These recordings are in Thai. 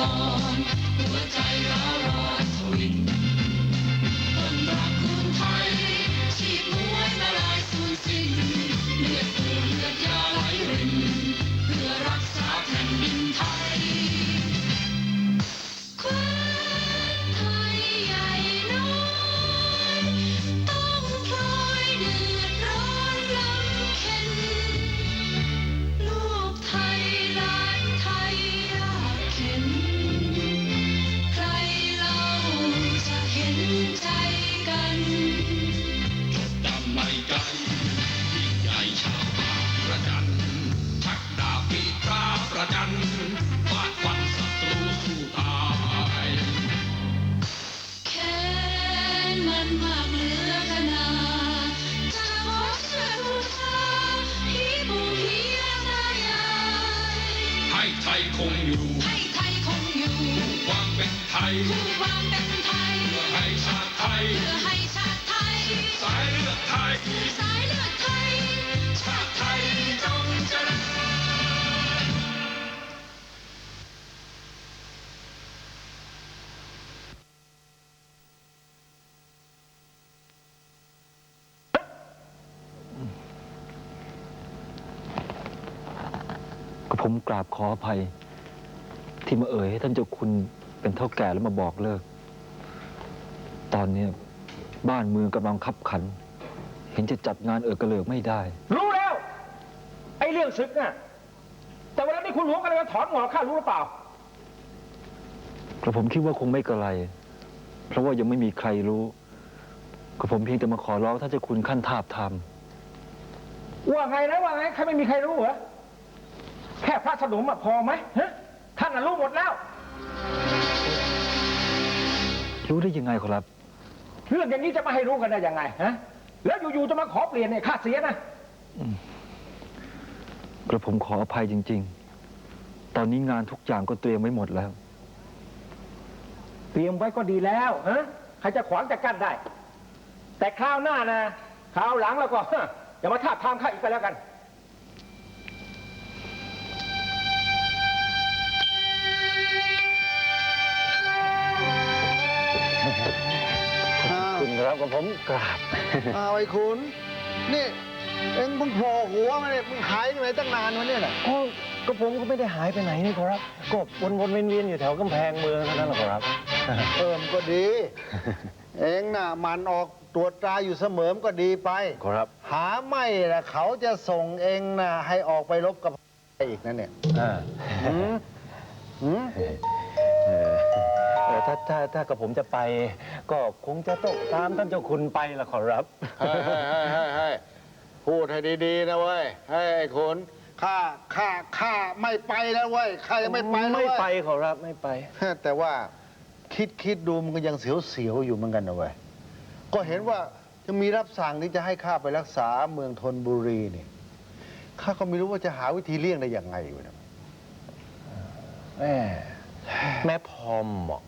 น ภัย ที่มาเอ่ยให้ท่านเจ้าคุณเป็นเท่าแก่แล้วมาบอกเลิก ตอนเนี้ยบ้านเมืองกำลังคับขัน เห็นจะจัดงานเอ่ยกระเลิกไม่ได้ รู้แล้ว ไอ้เรื่องศึกน่ะ แต่วันนั้นที่คุณหลวงกันเลยถอนหงอกข้ารู้หรือเปล่า กระผมคิดว่าคงไม่กระไร เพราะว่ายังไม่มีใครรู้ กระผมเพียงแต่มาขอร้องท่านเจ้าคุณขั้นทาบทาม ว่าไงนะว่าไงใครไม่มีใครรู้เหรอ แค่พระสนมอะพอไหมฮะท่านน่ะรู้หมดแล้ว รู้ได้ยังไงขอรับ เรื่องอย่างนี้จะมาให้รู้กันได้ยังไงฮะแล้วอยู่ๆจะมาขอเปลี่ยนเนี่ยข้าเสียนะกระผมขออภัยจริง ๆ ตอนนี้งานทุกอย่างก็เตรียมไว้หมดแล้ว เตรียมไว้ก็ดีแล้วฮะใครจะขวางจะกั้นได้ แต่คราวหน้านะคราวหลังแล้วก็ฮะอย่ามาทาบทามข้าอีกไปแล้วกัน คุณครับกับผมกราบอ้าวไอ้คุณนี่ เอ็งเพิ่งโผล่หัวมาเนี่ยมึงหายไปไหนตั้งนานวะเนี่ยน่ะก็ก็ผมก็ไม่ได้หายไปไหนนี่ครับ ก็วนวนๆเวียนๆอยู่แถวกำแพงเมืองเท่านั้นแหละครับเออมนก็ดี เอ็งน่ะมันออกตรวจตราอยู่เสมอมนก็ดีไป ครับ หาไม่ละเขาจะส่งเอ็งน่ะให้ออกไปรบกับอีกนั่นเนี่ยอ่า หืมหืมเออเออถ้าถ้าถ้ากับผมจะไป ก็คงจะต้องตามท่านเจ้าคุณไปละขอรับ เฮ้ยเฮ้ยเฮ้ยเฮ้ยเฮ้ยพูดให้ดีๆนะเว้ยเฮ้ยไอ้คุณข้าข้าข้าไม่ไปแล้วเว้ยข้ายังไม่ไปแล้วไม่เว้ย ไปขอรับไม่ไป แต่ว่าคิดคิดดูมันก็ยังเสียวๆอยู่เหมือนกันนะเว้ย ก็เห็นว่าจะมีรับสั่งที่จะให้ข้าไปรักษาเมืองธนบุรีนี่ข้าก็ไม่รู้ว่าจะหาวิธีเลี่ยงได้อย่างไงอยู่นะแม่แม่พอมเหมาะ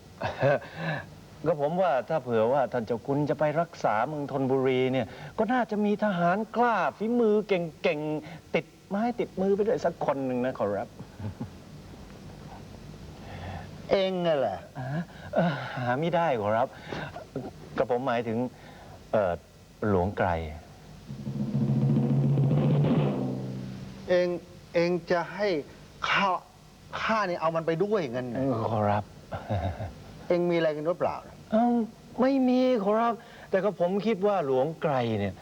ก็ผมว่าถ้าเผื่อว่าท่านเจ้าคุณจะไปรักษาเมืองธนบุรีเนี่ย ก็น่าจะมีทหารกล้าฝีมือเก่งๆ ติดไม้ติดมือไปด้วยสักคนหนึ่งนะขอรับ เองน่ะแหละอ่าเอ่อหาไม่ได้ขอรับกระผมหมายถึงเอ่อหลวงไกร เองเองจะให้ข้าข้านี่เอามันไปด้วยเงินเอน่ะอขอรับ เองมีอะไรกันหรือเปล่าน่ะเอ้าไม่มีขอรับ แต่ก็ผมคิดว่าหลวงไกรเนี่ย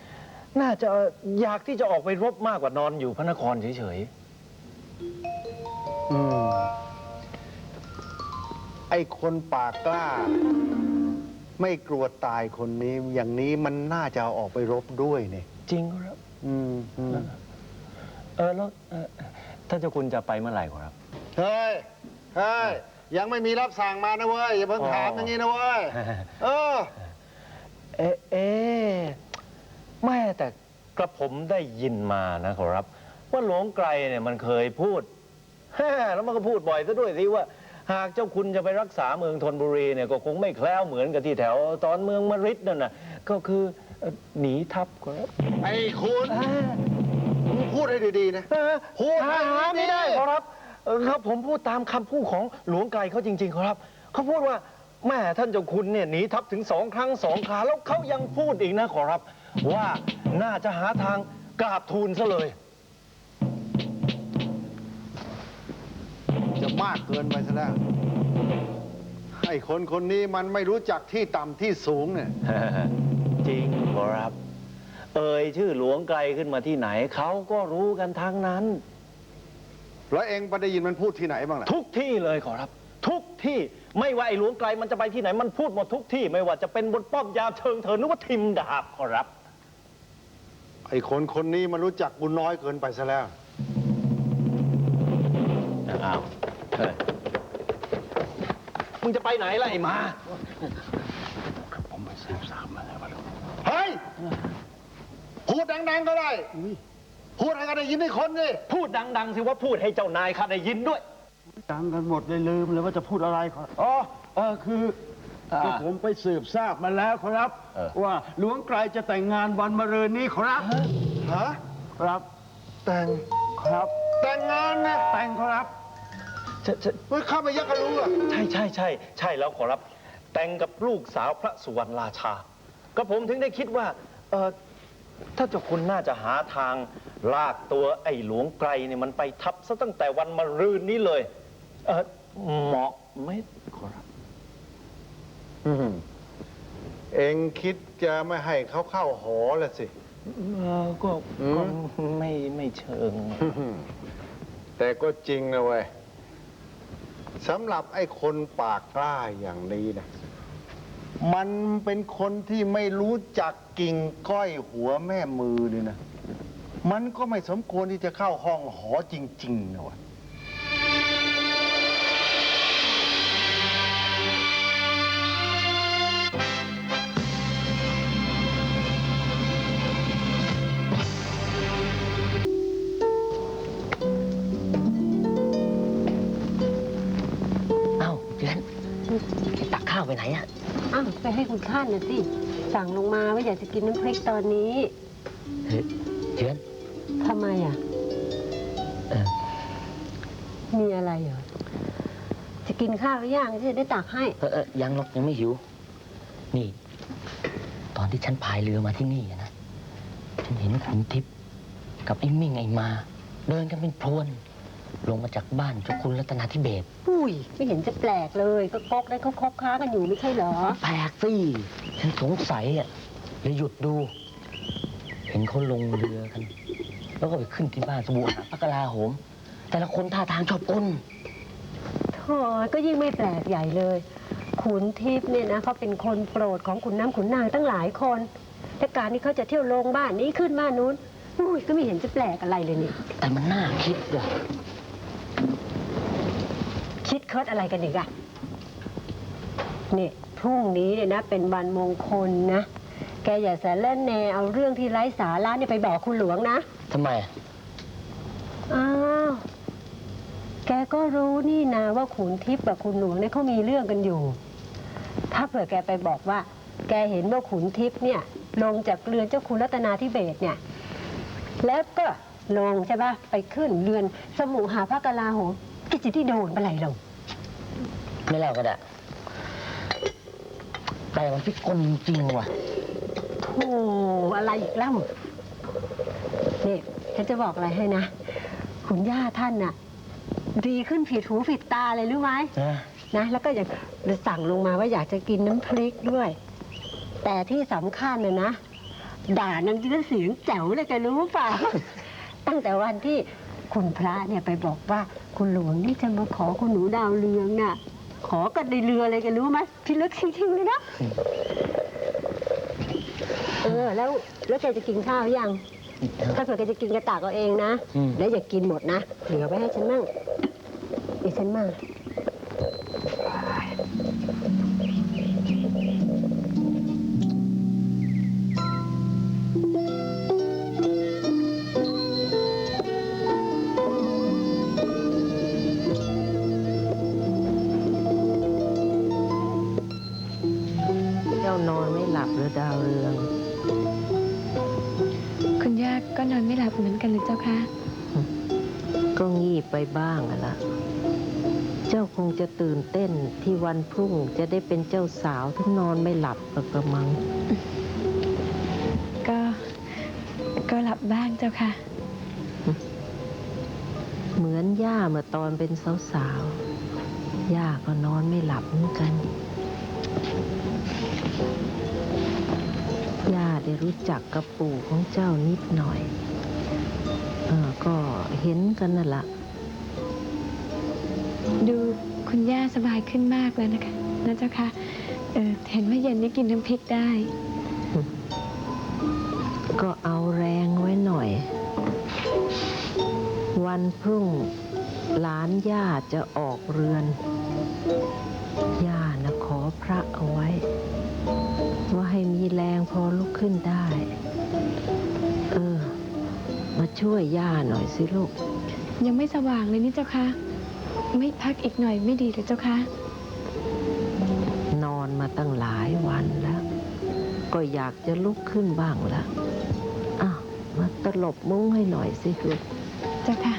น่าจะอยากที่จะออกไปรบมากกว่านอนอยู่พระนครเฉยอืมไอ้คนปากกล้า ไม่กลัวตายคนนี้ อย่างนี้มันน่าจะเอาออกไปรบด้วยเนี่ยๆจริงขอรับ อืมอืมเออแล้วเอ่อท่านเจ้าคุณจะไปเมื่อไหร่ขอรับ เฮ้ยเฮ้ย ยังไม่มีรับสั่งมานะเว้ยอย่าเพิ่งอ๋อถามอย่างนี้นะเว้ยเออ เอ๊ะเอ๊ะแม่แต่กระผมได้ยินมานะขอรับ ว่าหลวงไกรเนี่ยมันเคยพูดแฮ่แล้วมันก็พูดบ่อยซะด้วยสิว่า หากเจ้าคุณจะไปรักษาเมืองธนบุรีเนี่ยก็คงไม่แคล้วเหมือนกับที่แถวตอนเมืองมริดนั่นน่ะก็คือเอ่อหนีทัพขอรับไอ้คุณอ่ามึงพูดให้ดีๆนะ พูดหาให้หาดีๆไม่ได้ขอรับ เออครับผมพูดตามคำพูดของหลวงไกรเขาจริงๆขอรับ เขาพูดว่าแม่ท่านเจ้าคุณเนี่ยหนีทัพถึงสองครั้งสองคราแล้วเขายังพูดอีกนะขอรับ ว่าน่าจะหาทางกราบทูลซะเลย จะมากเกินไปซะแล้วไอ้คนคนนี้มันไม่รู้จักที่ต่ำที่สูงเนี่ย จริงขอรับ เอ่ยชื่อหลวงไกลขึ้นมาที่ไหนเขาก็รู้กันทั้งนั้น แล้วเองไปได้ยินมันพูดที่ไหนบ้างล่ะทุกที่เลยขอรับ ทุกที่ไม่ว่าไอ้หลวงไกลมันจะไปที่ไหนมันพูดหมดทุกที่ ไม่ว่าจะเป็นบนป้อมยามเชิงเทินหรือว่าทิมดาบขอรับ ไอ้คนคนนี้มันรู้จักบุญน้อยเกินไปซะแล้ว อ้าวเฮ้ยมึงจะไปไหนล่ะไอ้หมาเฮ้ย พูดดังๆก็ได้ พูดให้กันได้ยินได้คนดิพูดดังๆสิว่าพูดให้เจ้านายข้าได้ยินด้วยจำกันหมดเลยลืมเลยว่าจะพูดอะไรขออ๋อเออคืออ่าคือผมไปสืบทราบมาแล้วครับ เออ ว่าหลวงไกลจะแต่งงานวันมะรืนนี้ครับ ฮะครับแต่งครับ แต่งงานนะแต่งครับ ใช่ใช่เฮ้ยข้าไม่อยักก็รู้อะใช่ใช่ใช่ใช่แล้วขอรับ แต่งกับลูกสาวพระสุวรรณราชา ก็ผมถึงได้คิดว่าเออ ถ้าเจ้าคุณน่าจะหาทางลากตัวไอ้หลวงไกลเนี่ยมันไปทับซะตั้งแต่วันมะรืนนี้เลย เออเหมาะไหมขอรับอืมเองคิดจะไม่ให้เขาเข้าหอละสิ เออก็อืม ก็ไม่ไม่เชิง แต่ก็จริงนะเว้ยสำหรับไอ้คนปากกล้าอย่างนี้นะ มันเป็นคนที่ไม่รู้จัก กิ่งก้อยหัวแม่มือนี่นะ มันก็ไม่สมควรที่จะเข้าห้องหอจริงๆนะเวะเอ้าเดือนจะตักข้าวไปไหนอะอ้าวไปให้คุณข้านน่ะสิ สั่งลงมาว่าอยากจะกินน้ำพริกตอนนี้เฮ้ยเดือนทำไมอะ เออมีอะไรเหรอ จะกินข้าวหรือยังจะได้ตักให้ เออเออยังหรอกยังไม่หิว นี่ ตอนที่ฉันพายเรือมาที่นี่อะนะ ฉันเห็นขุนทิพย์กับไอ้มิ่งไอ้มา เดินกันเป็นพรวน ลงมาจากบ้านเจ้าคุณรัตนาธิเบศรอุ้ย ไม่เห็นจะแปลกเลย ก็ก๊กได้เขาคบค้ากันอยู่ไม่ใช่เหรอ แปลกสิฉันสงสัยอะเลยหยุดดู เห็นเขาลงเรือกัน แล้วก็ไปขึ้นที่บ้านสบู่หาพระกลาโหม แต่ละคนท่าทางชอบอ้นโถ่ก็ยิ่งไม่แปลกใหญ่เลย ขุนทิพย์เนี่ยนะเขาเป็นคนโปรดของขุนน้ำขุนนางตั้งหลายคนแต่การที่เขาจะเที่ยวลงบ้านนี้ขึ้นบ้านนู้นอุ้ยก็ไม่เห็นจะแปลกอะไรเลยนี่ แต่มันน่าคิดว่ะคิด เคิดอะไรกันอีกอะนี่พรุ่งนี้เนี่ยนะเป็นวันมงคลนะ แกอย่าแสเล่นแนเอาเรื่องที่ไร้สาระเนี่ยไปบอกคุณหลวงนะ ทำไมอะอ้าว แกก็รู้นี่นะว่าขุนทิพย์กับคุณหลวงเนี่ยเขามีเรื่องกันอยู่ ถ้าเผื่อแกไปบอกว่า แกเห็นว่าขุนทิพย์เนี่ย ลงจากเรือนเจ้าคุณรัตนาธิเบศรเนี่ย แล้วก็ลงใช่ปะไปขึ้นเรือนสมุหาพระกลาโหมแกจะที่โดนอะไรลง ไม่เล่าก็ได้แต่มันพิกลจริงๆว่ะโธ่อะไรอีกเล่านี่ฉันจะบอกอะไรให้นะ คุณย่าท่านน่ะ ดีขึ้นผิดหูผิดตาเลยรู้ไหมนะนะแล้วก็อยากสั่งลงมาว่าอยากจะกินน้ำพริกด้วย แต่ที่สำคัญนะนะ ด่านังจะเสียงแจ๋วเลยแกรู้เปล่า ตั้งแต่วันที่คุณพระเนี่ยไปบอกว่าคุณหลวงนี่จะมาขอคุณหนูดาวเรืองน่ะ ขอกันในเรือเลยแกรู้ไหมพี่ลึกจริงๆเลยนะ เออ แล้วแล้วแกจะกินข้าวยัง ถ้าเผื่อแกจะกินกระตากเอาเองนะ อืม แล้วอย่ากินหมดนะ เหลือไว้ให้ฉันมั่งเดี๋ยวฉันมา พรุ่งจะได้เป็นเจ้าสาวที่นอนไม่หลับกกระมัง ก็ก็หลับบ้างเจ้าค่ะ เหมือนย่าเมื่อตอนเป็นสาวๆ ย่าก็นอนไม่หลับเหมือนกัน ย่าได้รู้จักกับปู่ของเจ้านิดหน่อยเออก็เห็นกันนั่นละ ดู คุณย่าสบายขึ้นมากแล้วนะคะนะเจ้าค่ะเออเห็นว่าเย็นนี้กินน้ำพริกได้ ก็เอาแรงไว้หน่อย วันพรุ่งหลานย่าจะออกเรือน ย่านะขอพระเอาไว้ ว่าให้มีแรงพอลุกขึ้นได้ เออ มาช่วยย่าหน่อยสิลูก ยังไม่สว่างเลยนี่เจ้าค่ะ ไม่พักอีกหน่อยไม่ดีหรือเจ้าค่ะนอนมาตั้งหลายวันแล้ว ก็อยากจะลุกขึ้นบ้างละอ้าวมาตลบมุ้งให้หน่อยสิลูกเจ้าค่ะ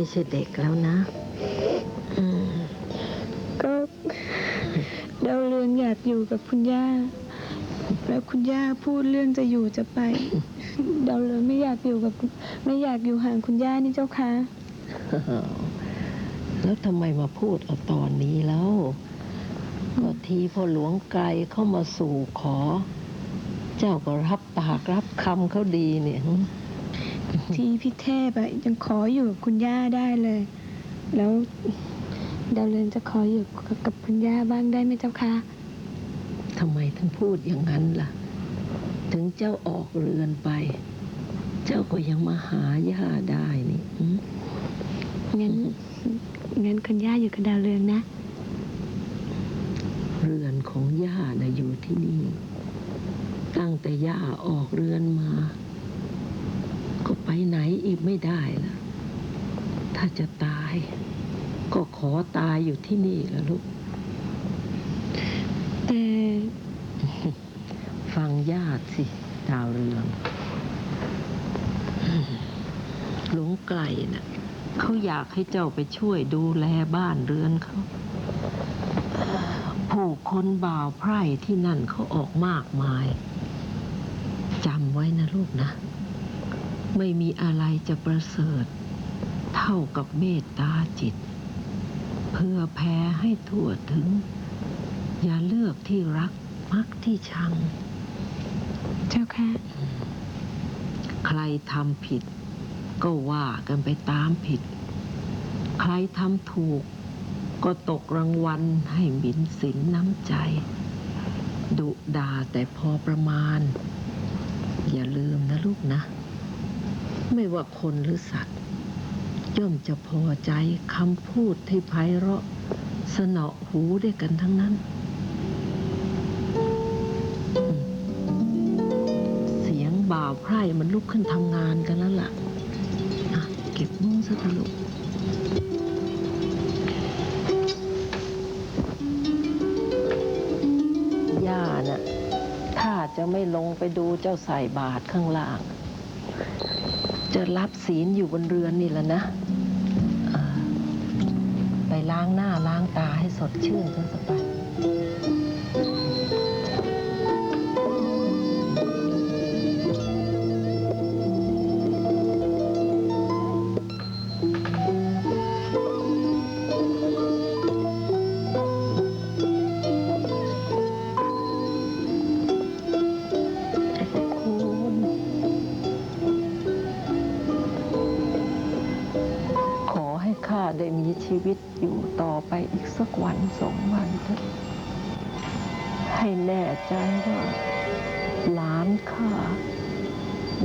ไม่ใช่เด็กแล้วนะอืมก็ดาวเรืองอยากอยู่กับคุณย่า แล้วคุณย่าพูดเรื่องจะอยู่จะไปดาวเรืองไม่อยากอยู่กับคุณไม่อยากอยู่ห่างคุณย่านี่เจ้าค่ะแล้วทำไมมาพูดเอาตอนนี้แล้วก็ทีพอหลวงไกลเข้ามาสู่ขอ เจ้าก็รับปากรับคำเขาดีเนี่ย ที่พี่เทพอะยังขออยู่กับคุณย่าได้เลย แล้วดาวเรืองจะขออยู่กับคุณย่าบ้างได้ไหมเจ้าคะทำไมท่านพูดอย่างนั้นล่ะ ถึงเจ้าออกเรือนไป เจ้าก็ยังมาหาย่าได้นี่อืมงั้นงั้นคุณย่าอยู่กับดาวเรืองนะ เรือนของย่านะอยู่ที่นี่ ตั้งแต่ย่าออกเรือนมาก็ ไปไหนอีกไม่ได้ละถ้าจะตาย ก็ขอตายอยู่ที่นี่ละลูก แต่ ฟังญาติสิดาวเรืองหลวงไกลน่ะเขาอยากให้เจ้าไปช่วยดูแลบ้านเรือนเขา ผู้คนบ่าวไพร่ที่นั่นเขาออกมากมายจำไว้นะลูกนะ ไม่มีอะไรจะประเสริฐ เท่ากับเมตตาจิต เพื่อแผ่ให้ทั่วถึง อย่าเลือกที่รักมักที่ชัง เจ้าค่ะ ใครทำผิด ก็ว่ากันไปตามผิด ใครทำถูก ก็ตกรางวัลให้บินสินน้ำใจ ดุด่าแต่พอประมาณ อย่าลืมนะลูกนะ ไม่ว่าคนหรือสัตว์ ย่อมจะพอใจคำพูดที่ไพเราะ สนอหูด้วยกันทั้งนั้น เสียงบ่าวไพร่มันลุกขึ้นทำงานกันแล้วล่ะอะ เก็บมุ้งซะเถอะลูกย่าน่ะถ้าจะไม่ลงไปดูเจ้าใส่บาทข้างล่าง จะรับศีลอยู่บนเรือนนี่แหละนะไปล้างหน้าล้างตาให้สดชื่นซะสักไป ได้มีชีวิตอยู่ต่อไปอีกสักวันสองวันเถอะให้แน่ใจว่าหลานข้า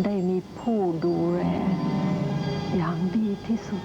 ได้มีผู้ดูแลอย่างดีที่สุด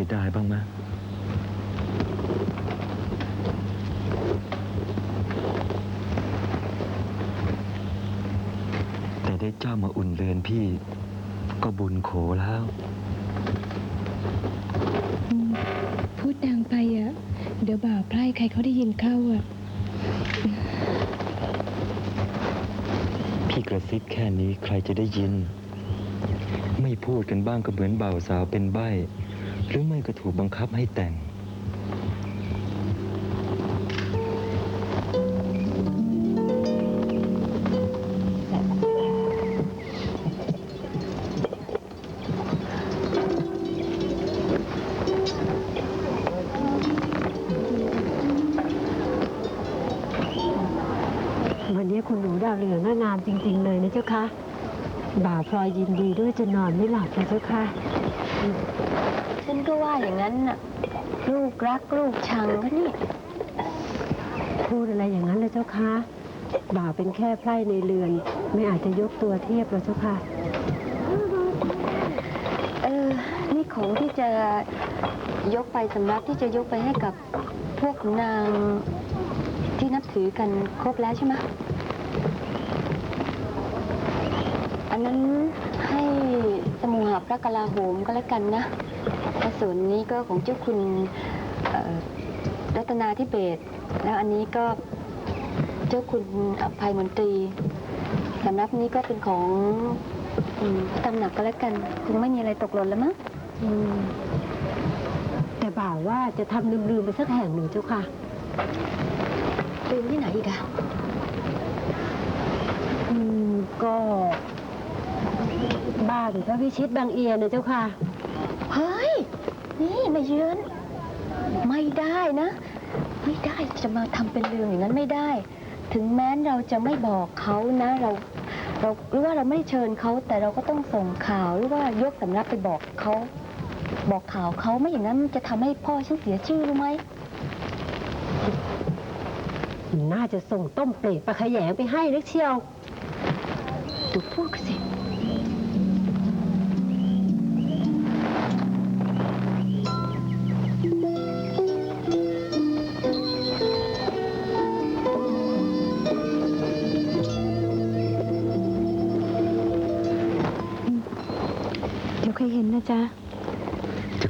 สียดายบ้างไหมแต่ได้เจ้ามาอุ่นเรือนพี่ ก็บุญโขแล้วอืมพูดดังไปอะ เดี๋ยวบ่าวไพร่ใครเขาได้ยินเข้าอะ พี่กระซิบแค่นี้ใครจะได้ยิน ไม่พูดกันบ้างก็เหมือนบ่าวสาวเป็นใบ้ หรือไม่ก็ถูกบังคับให้แต่ง วันนี้คุณหนูดาวเรืองน่างามจริง ๆ เลยนะเจ้าค่ะบ่าวพลอยยินดีด้วยจะนอนไม่หลับนะเจ้าค่ะฉันก็ว่า อย่างนั้นน่ะ ลูกรักลูกชังก็นี่ พูดอะไรอย่างนั้นเลยเจ้าค่ะบ่าวเป็นแค่ไพร่ในเรือน ไม่อาจจะยกตัวเทียบหรอกเจ้าค่ะ เออ นี่ของที่จะยกไปสำรับที่จะยกไปให้กับพวกขุนนางที่นับถือกันครบแล้วใช่ไหมอันนั้นให้สมุหาพระกลาโหมก็แล้วกันนะและ ส่วนนี้ก็ของเจ้าคุณเอ่อรัตนาธิเบศรแล้วอันนี้ก็เจ้าคุณอภัยมนตรีสำรับนี้ก็เป็นของอืมตำหนักก็แล้วกัน คงไม่มีอะไรตกหล่นแล้วมั้งอืมแต่บ่าวว่าจะทำลืมๆไปสักแห่งหนึ่งเจ้าค่ะลืมที่ไหนอีกอะอืมก็บ้านพระพิชิตบางเอียนนะเจ้าค่ะ เฮ้ย นี่มาเยือน ไม่ได้นะ ไม่ได้จะมาทำเป็นลืมอย่างนั้นไม่ได้ ถึงแม้เราจะไม่บอกเขานะเราเราหรือว่าเราไม่ได้เชิญเขาแต่เราก็ต้องส่งข่าวหรือว่ายกสำรับไปบอกเขาบอกข่าวเขาไม่อย่างนั้นมันจะทำให้พ่อฉันเสียชื่อรู้ไหมน่าจะส่งต้มเปรตปลาขยงไปให้นึกเชียวดูพวกสิ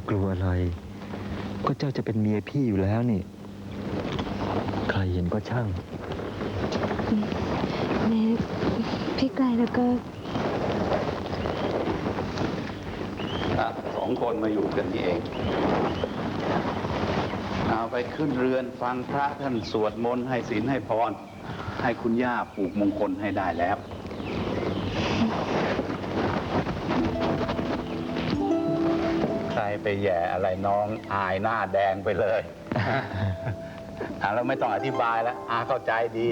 กลัวอะไร ก็เจ้าจะเป็นเมียพี่อยู่แล้วนี่ ใครเห็นก็ช่างแม้พี่ไกลแล้วก็สองคนมาอยู่กันนี่เอง เอาไปขึ้นเรือนฟังพระท่านสวดมนต์ให้ศีลให้พร ให้คุณย่าปลูกมงคลให้ได้แล้ว ไปแหย่อะไรน้องอายหน้าแดงไปเลย อะเราไม่ต้องอธิบายแล้วอาเข้าใจดี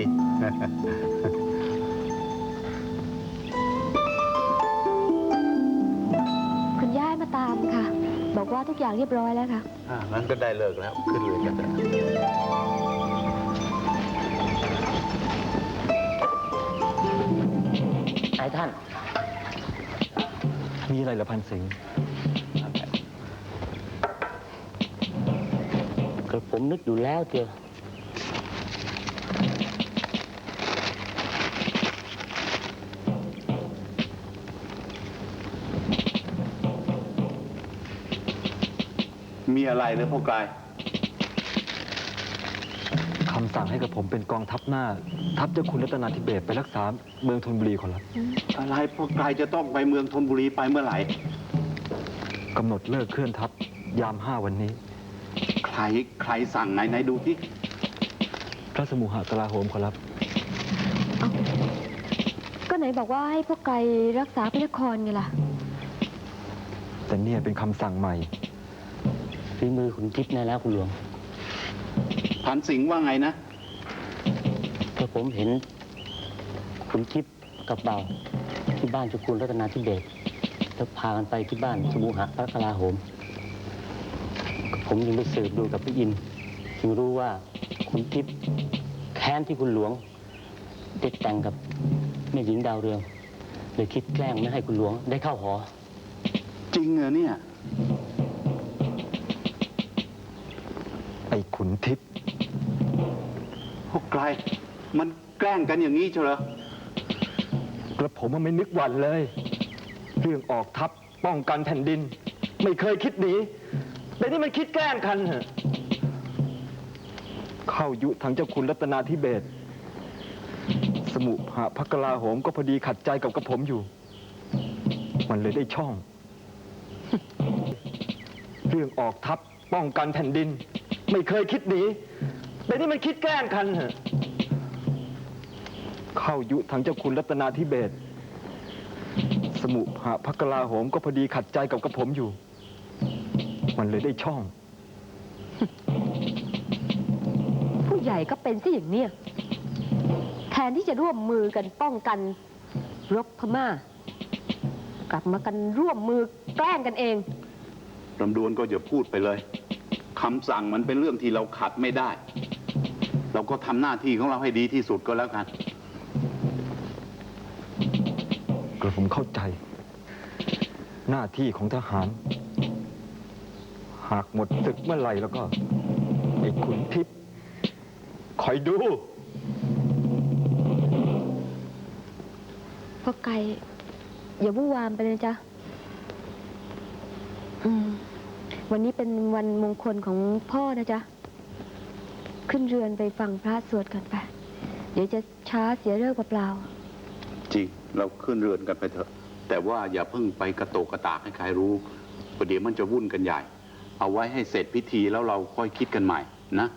คุณย่าให้มาตามค่ะ บอกว่าทุกอย่างเรียบร้อยแล้วค่ะ อะงั้นก็ได้เลิกแล้ว ขึ้นเรือนกันเถอะนายท่าน มีอะไรเหรอพันสิงห์ กระผมนึกอยู่แล้วเจียวมีอะไรหรือพวกกาย คำสั่งให้กับผมเป็นกองทัพหน้า ทัพเจ้าคุณรัตนาธิเบศไปรักษาเมืองธนบุรีขอรับอะไรพวกกายจะต้องไปเมืองธนบุรีไปเมื่อไหร่ กำหนดเลิกเคลื่อนทัพยามห้าวันนี้ใครใครสั่งไหนไหนดูที่พระสมุหกลาโหมขอรับก็ไหนบอกว่าให้พวกไกลรักษาพระนครไงล่ะ แต่เนี่ยเป็นคำสั่งใหม่ ฝีมือขุนทิพย์แน่แล้วคุณหลวงพันสิงห์ว่าไงนะกระผมเห็นขุนทิพย์กับเบาที่บ้านเจุคุณรัตนาธิเบศแล้วพากันไปที่บ้านสมุหะพระกลาโหม ผมยังไปสืบดูกับพี่อินทร์จึงรู้ว่าขุนทิพย์แค้นที่คุณหลวงติดแต่งกับแม่หญิงดาวเรืองเลยคิดแกล้งไม่ให้คุณหลวงได้เข้าหอ จริงเหรอเนี่ย ไอ้ขุนทิพย์พวกไกล มันแกล้งกันอย่างนี้เชียวเหรอกระผมมันไม่นึกหวันเลย เรื่องออกทัพป้องกันแผ่นดิน ไม่เคยคิดหนี แต่นี่มันคิดแกล้งกันเหรอเข้ายุทางเจ้าคุณรัตนาธิเบศรสมุหะพักกลาโหมก็พอดีขัดใจกับกระผมอยู่ มันเลยได้ช่อง เรื่องออกทัพป้องกันแผ่นดิน ไม่เคยคิดหนีแต่นี่มันคิดแกล้งกันเหรอเข้ายุทางเจ้าคุณรัตนาธิเบศรสมุหะพักกลาโหมก็พอดีขัดใจกับกระผมอยู่ มันเลยได้ช่อง ผู้ใหญ่ก็เป็นสิอย่างเนี้ยแทนที่จะร่วมมือกันป้องกันรบพม่า กลับมากันร่วมมือแกล้งกันเองลำดวนก็อย่าพูดไปเลยคำสั่งมันเป็นเรื่องที่เราขัดไม่ได้ เราก็ทำหน้าที่ของเราให้ดีที่สุดก็แล้วกันกระผมเข้าใจ หน้าที่ของทหาร หากหมดศึกเมื่อไหร่แล้วก็ ไอ้ขุนทิพย์คอยดูพวกไก่อย่าวู่วามไปเลยจ้ะอืมวันนี้เป็นวันมงคลของพ่อนะจ๊ะ ขึ้นเรือนไปฟังพระสวดกันไป เดี๋ยวจะช้าเสียเลิกเปล่าจริง เราขึ้นเรือนกันไปเถอะ แต่ว่าอย่าเพิ่งไปกระโตกกระตากให้ใครรู้ประเดี๋ยวมันจะวุ่นกันใหญ่ เอาไว้ให้เสร็จพิธีแล้วเราค่อยคิดกันใหม่นะ